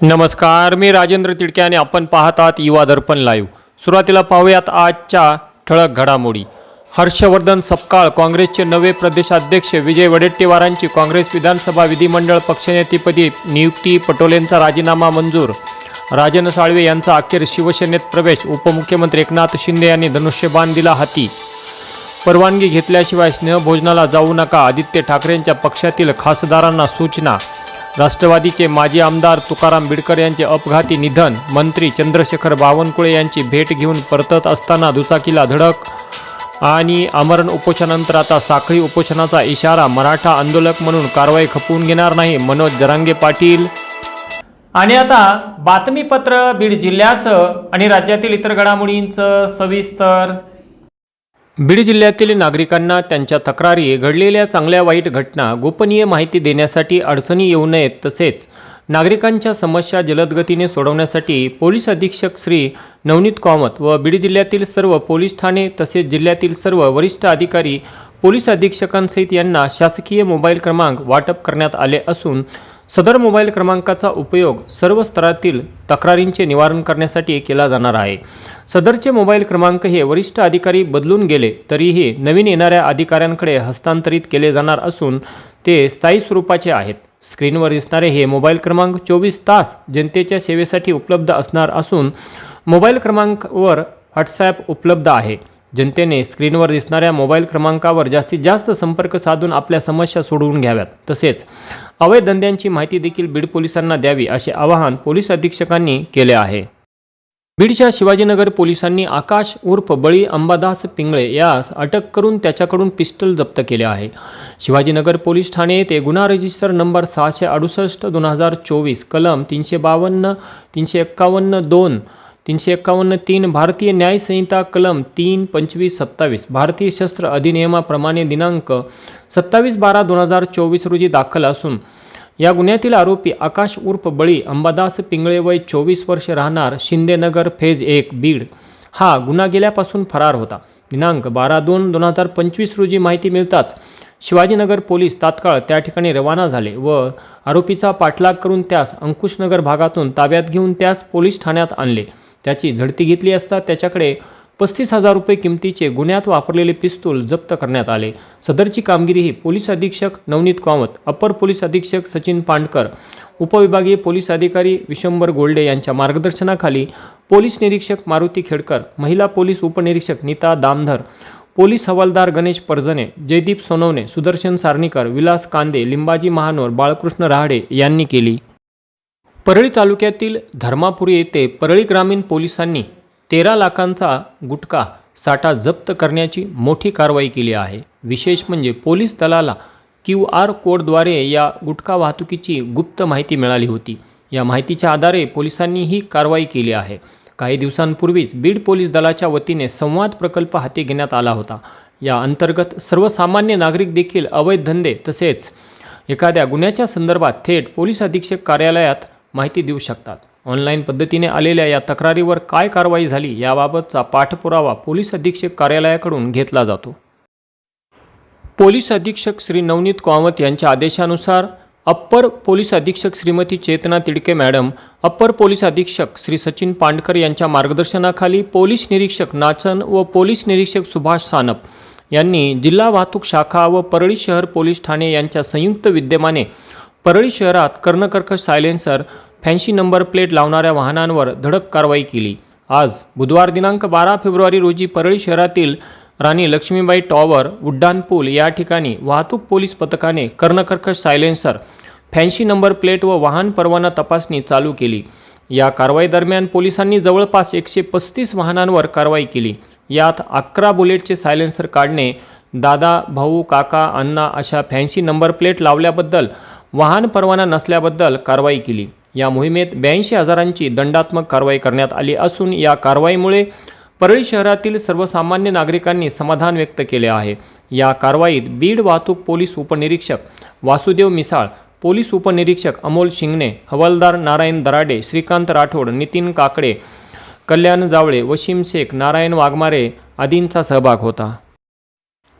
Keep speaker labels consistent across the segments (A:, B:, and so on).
A: नमस्कार मी राजेंद्र तिडके आणि आपण पाहत आहात युवा दर्पण लाईव्ह सुरुवातीला पाहूयात आजच्या ठळक घडामोडी. हर्षवर्धन सपकाळ काँग्रेसचे नवे प्रदेशाध्यक्ष विजय वडेट्टीवारांची काँग्रेस विधानसभा विधिमंडळ पक्षनेतेपदी नियुक्ती पटोलेंचा राजीनामा मंजूर. राजन साळवे यांचा अखेर शिवसेनेत प्रवेश उपमुख्यमंत्री एकनाथ शिंदे यांनी धनुष्यबाण दिला हाती. परवानगी घेतल्याशिवाय स्नेहभोजनाला जाऊ नका आदित्य ठाकरेंच्या पक्षातील खासदारांना सूचना राष्ट्रवादीचे माजी आमदार तुकाराम बिडकर यांचे अपघाती निधन मंत्री चंद्रशेखर बावनकुळे यांची भेट घेऊन परतत असताना दुचाकीला धडक आणि आमरण उपोषणानंतर आता साखळी उपोषणाचा इशारा मराठा आंदोलक म्हणून कारवाई खपवून घेणार नाही मनोज जरांगे पाटील. आणि आता बातमीपत्र बीड जिल्ह्याचं आणि राज्यातील इतर घडामोडींचं सविस्तर बीड जिल्ह्यातील नागरिकांना त्यांच्या तक्रारी घडलेल्या चांगल्या वाईट घटना गोपनीय माहिती देण्यासाठी अडचणी येऊ नयेत तसेच नागरिकांच्या समस्या जलदगतीने सोडवण्यासाठी पोलीस अधीक्षक श्री नवनीत कामत व बीड जिल्ह्यातील सर्व पोलीस ठाणे तसेच जिल्ह्यातील सर्व वरिष्ठ अधिकारी पोलीस अधीक्षकांसहित यांना शासकीय मोबाईल क्रमांक वाटप करण्यात आले असून सदर मोबाईल क्रमांकाचा उपयोग सर्व स्तरातील तक्रारींचे निवारण करण्यासाठी केला जाणार आहे. सदरचे मोबाईल क्रमांक हे वरिष्ठ अधिकारी बदलून गेले तरीही नवीन येणाऱ्या अधिकाऱ्यांकडे हस्तांतरित केले जाणार असून ते स्थायी स्वरूपाचे आहेत. स्क्रीनवर दिसणारे हे मोबाईल क्रमांक चोवीस तास जनतेच्या सेवेसाठी उपलब्ध असणार असून मोबाईल क्रमांकवर व्हॉट्सॲप उपलब्ध आहे. जनतेने स्क्रीनवर दिसणाऱ्या मोबाईल क्रमांकावर जास्तीत जास्त संपर्क साधून आपल्या समस्या सोडवून घ्याव्यात. तसेच अवैध धंद्यांची माहिती देखील बीड पोलिसांना द्यावी असे आवाहन पोलीस अधीक्षकांनी केले आहे. बीडच्या शिवाजीनगर पोलिसांनी आकाश उर्फ बळी अंबादास पिंगळे यास अटक करून त्याच्याकडून पिस्टल जप्त केले आहे. शिवाजीनगर पोलीस ठाणे येथे गुन्हा रजिस्टर नंबर सहाशे अडुसष्ट दोन हजार चोवीस कलम तीनशे बावन्न तीनशे एक्कावन्न दोन तीनशे एक्कावन्न तीन भारतीय न्याय संहिता कलम तीन पंचवीस सत्तावीस. भारतीय शस्त्र अधिनियमाप्रमाणे दिनांक सत्तावीस बारा दोन हजार चोवीस रोजी दाखल असून या गुन्ह्यातील आरोपी आकाश उर्फ बळी अंबादास पिंगळे वय चोवीस वर्ष राहणार शिंदेनगर फेज एक बीड. हा गुन्हा गेल्यापासून फरार होता. दिनांक बारा दोन दोन हजार पंचवीस रोजी माहिती मिळताच शिवाजीनगर पोलीस तात्काळ त्या ठिकाणी रवाना झाले व आरोपीचा पाठलाग करून त्यास अंकुशनगर भागातून ताब्यात घेऊन त्यास पोलीस ठाण्यात आणले. त्याची झडती घेतली असता त्याच्याकडे पस्तीस हजार रुपये किमतीचे गुन्ह्यात वापरलेले पिस्तूल जप्त करण्यात आले. सदरची कामगिरी ही पोलीस अधीक्षक नवनीत कामत अपर पोलीस अधीक्षक सचिन पांडकर उपविभागीय पोलीस अधिकारी विशंबर गोल्डे यांच्या मार्गदर्शनाखाली पोलीस निरीक्षक मारुती खेडकर महिला पोलीस उपनिरीक्षक नीता दामधर पोलीस हवालदार गणेश परजणे जयदीप सोनवणे सुदर्शन सारणीकर विलास कांदे लिंबाजी महानोर बाळकृष्ण रहाडे यांनी केली. परळी तालुक्यातील धर्मापुरी येथे परळी ग्रामीण पोलिसांनी तेरा लाखांचा गुटखा साठा जप्त करण्याची मोठी कारवाई केली आहे. विशेष म्हणजे पोलीस दलाला क्यू आर कोडद्वारे या गुटखा वाहतुकीची गुप्त माहिती मिळाली होती. या माहितीच्या आधारे पोलिसांनी ही कारवाई केली आहे. काही दिवसांपूर्वीच बीड पोलीस दलाच्या वतीने संवाद प्रकल्प हाती घेण्यात आला होता. या अंतर्गत सर्वसामान्य नागरिक देखील अवैध धंदे तसेच एखाद्या गुन्ह्याच्या संदर्भात थेट पोलीस अधीक्षक कार्यालयात माहिती देऊ शकतात. ऑनलाईन पद्धतीने आलेल्या या तक्रारीवर काय कारवाई झाली याबाबतचा पाठपुरावा पोलीस अधीक्षक कार्यालयाकडून घेतला जातो. पोलीस अधीक्षक श्री नवनीत कामत यांच्या आदेशानुसार अप्पर पोलीस अधीक्षक Shrimati Chetana Tidke madam upper police अधीक्षक श्री सचिन पांडकर यांच्या मार्गदर्शनाखाली पोलीस निरीक्षक नाचन व पोलीस निरीक्षक सुभाष सानप यांनी जिल्हा वाहतूक शाखा व परळी शहर पोलीस ठाणे यांच्या संयुक्त विद्यमाने परळी शहरात कर्णकर्कश सायलेन्सर फॅन्सी नंबर प्लेट लावणाऱ्या वाहनांवर धडक कारवाई केली. आज बुधवार दिनांक बारा फेब्रुवारी रोजी परळी शहरातील राणी लक्ष्मीबाई टॉवर उड्डाण पूल या ठिकाणी वाहतूक पोलीस पथकाने कर्णकर्कश सायलेन्सर फॅन्सी नंबर प्लेट व वाहन परवाना तपासणी चालू केली. या कारवाई दरम्यान पोलिसांनी जवळपास एकशे पस्तीस वाहनांवर कारवाई केली. यात अकरा बुलेटचे सायलेन्सर काढणे दादा भाऊ काका अण्णा अशा फॅन्सी नंबर प्लेट लावल्याबद्दल वाहन परवाना नसल्याबद्दल कारवाई केली. या मोहिमेत ब्याऐंशी हजारांची दंडात्मक कारवाई करण्यात आली असून या कारवाईमुळे परळी शहरातील सर्वसामान्य नागरिकांनी समाधान व्यक्त केले आहे. या कारवाईत बीड वाहतूक पोलीस उपनिरीक्षक वासुदेव मिसाळ पोलीस उपनिरीक्षक अमोल शिंगणे हवालदार नारायण दराडे श्रीकांत राठोड नितीन काकडे कल्याण जावळे वशीम शेख नारायण वाघमारे आदींचा सहभाग होता.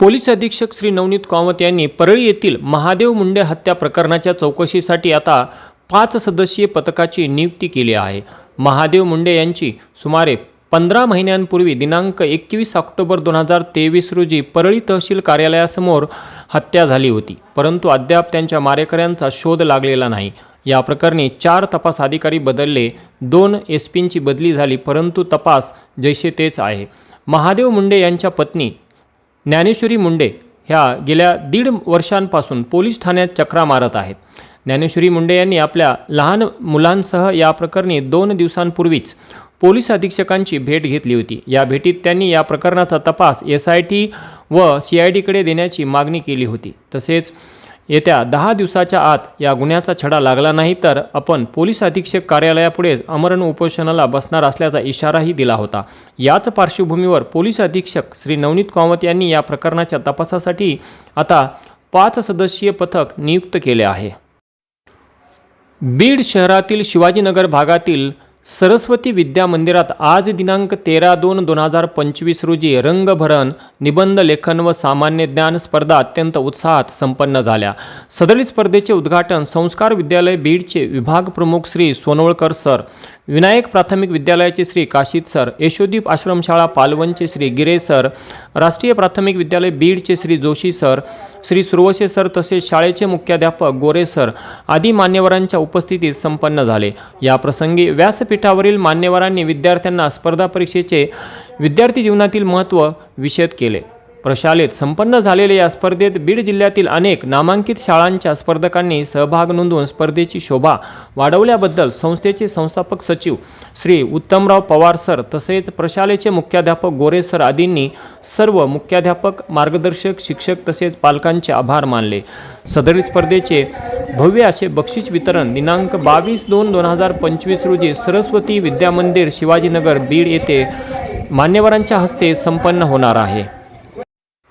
A: पोलीस अधीक्षक श्री नवनीत कामत यांनी परळी येथील महादेव मुंडे हत्या प्रकरणाच्या चौकशीसाठी आता पाच सदस्यीय पथकाची नियुक्ती केली आहे. महादेव मुंडे यांची सुमारे पंधरा महिन्यांपूर्वी दिनांक एकवीस ऑक्टोबर दोन हजार तेवीस रोजी परळी तहसील कार्यालयासमोर हत्या झाली होती. परंतु अद्याप त्यांच्या मारेकऱ्यांचा शोध लागलेला नाही. या प्रकरणी चार तपास अधिकारी बदलले दोन एस पींची बदली झाली परंतु तपास जैसे तेच आहे. महादेव मुंडे यांच्या पत्नी ज्ञानेश्वरी मुंडे ह्या गेल्या दीड वर्षांपासून पोलीस ठाण्यात चक्रा मारत आहेत. ज्ञानेश्वरी मुंडे यांनी आपल्या लहान मुलांसह या प्रकरणी दोन दिवसांपूर्वीच पोलीस अधीक्षकांची भेट घेतली होती. या भेटीत त्यांनी या प्रकरणाचा तपास एस आय टी व सी आय डीकडे देण्याची मागणी केली होती. तसेच येत्या दहा दिवसाच्या आत या गुन्ह्याचा छडा लागला नाही तर आपण पोलीस अधीक्षक कार्यालयापुढेच अमरण उपोषणाला बसणार असल्याचा इशाराही दिला होता. याच पार्श्वभूमीवर पोलीस अधीक्षक श्री नवनीत कामत यांनी या प्रकरणाच्या तपासासाठी आता पाच सदस्यीय पथक नियुक्त केले आहे. बीड शहरातील शिवाजीनगर भागातील सरस्वती विद्या मंदिरात आज दिनांक तेरा दोन दोन हजार पंचवीस रोजी रंगभरण निबंध लेखन व सामान्य ज्ञान स्पर्धा अत्यंत उत्साहात संपन्न झाल्या. सदरील स्पर्धेचे उद्घाटन संस्कार विद्यालय बीडचे विभाग प्रमुख श्री सोनवळकर सर विनायक प्राथमिक विद्यालयाचे श्री काशीद सर यशोदीप आश्रमशाळा पालवनचे श्री गिरे सर राष्ट्रीय प्राथमिक विद्यालय बीडचे श्री जोशी सर श्री सुरवसे सर तसेच शाळेचे मुख्याध्यापक गोरे सर आदी मान्यवरांच्या उपस्थितीत संपन्न झाले. या प्रसंगी व्यासपीठावरील मान्यवरांनी विद्यार्थ्यांना स्पर्धा परीक्षेचे विद्यार्थी जीवनातील महत्त्व विषद केले. प्रशालेत संपन्न झालेल्या या स्पर्धेत बीड जिल्ह्यातील अनेक नामांकित शाळांच्या स्पर्धकांनी सहभाग नोंदवून स्पर्धेची शोभा वाढवल्याबद्दल संस्थेचे संस्थापक सचिव श्री उत्तमराव पवार सर तसेच प्रशालेचे मुख्याध्यापक गोरे सर आदींनी सर्व मुख्याध्यापक मार्गदर्शक शिक्षक तसेच पालकांचे आभार मानले. सदरील स्पर्धेचे भव्य असे बक्षीस वितरण दिनांक बावीस दोन दोन हजार पंचवीस रोजी सरस्वती विद्यामंदिर शिवाजीनगर बीड येथे मान्यवरांच्या हस्ते संपन्न होणार आहे.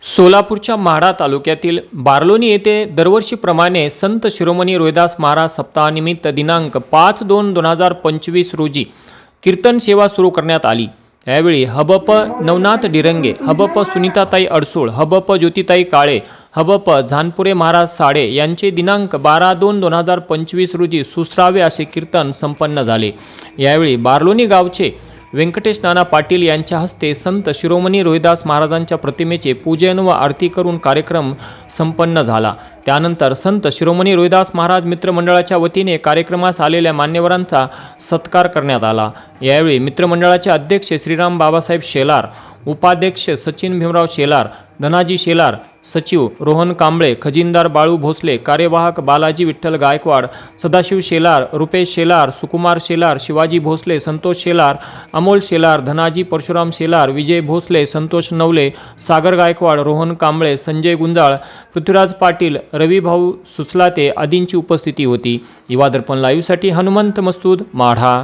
A: सोलापूरच्या माढा तालुक्यातील बार्लोनी येथे दरवर्षीप्रमाणे संत शिरोमणी रोहिदास महाराज सप्ताहानिमित्त दिनांक पाच दोन दोन हजार पंचवीस रोजी कीर्तन सेवा सुरू करण्यात आली. यावेळी हबप नवनाथ डिरंगे हबप सुनीताताई अडसूळ हबप ज्योतिताई काळे हबप झानपुरे महाराज साडे यांचे दिनांक बारा दोन दोन हजार पंचवीस रोजी सुस्रावे असे कीर्तन संपन्न झाले. यावेळी बार्लोनी गावचे व्यंकटेश नाना पाटील यांच्या हस्ते संत शिरोमणी रोहिदास महाराजांच्या प्रतिमेचे पूजन व आरती करून कार्यक्रम संपन्न झाला. त्यानंतर संत शिरोमणी रोहिदास महाराज मित्रमंडळाच्या वतीने कार्यक्रमास आलेल्या मान्यवरांचा सत्कार करण्यात आला. यावेळी मित्रमंडळाचे अध्यक्ष श्रीराम बाबासाहेब शेलार उपाध्यक्ष सचिन भीमराव शेलार धनाजी शेलार सचिव रोहन कांबळे खजिनदार बाळू भोसले कार्यवाहक बालाजी विठ्ठल गायकवाड सदाशिव शेलार रुपेश शेलार सुकुमार शेलार शिवाजी भोसले संतोष शेलार अमोल शेलार धनाजी परशुराम शेलार विजय भोसले संतोष नवले सागर गायकवाड रोहन कांबळे संजय गुंजाळ पृथ्वीराज पाटील रविभाऊ सुसलाते आदींची उपस्थिती होती. युवा दर्पण लाईव्हसाठी हनुमंत मस्तूद माढा.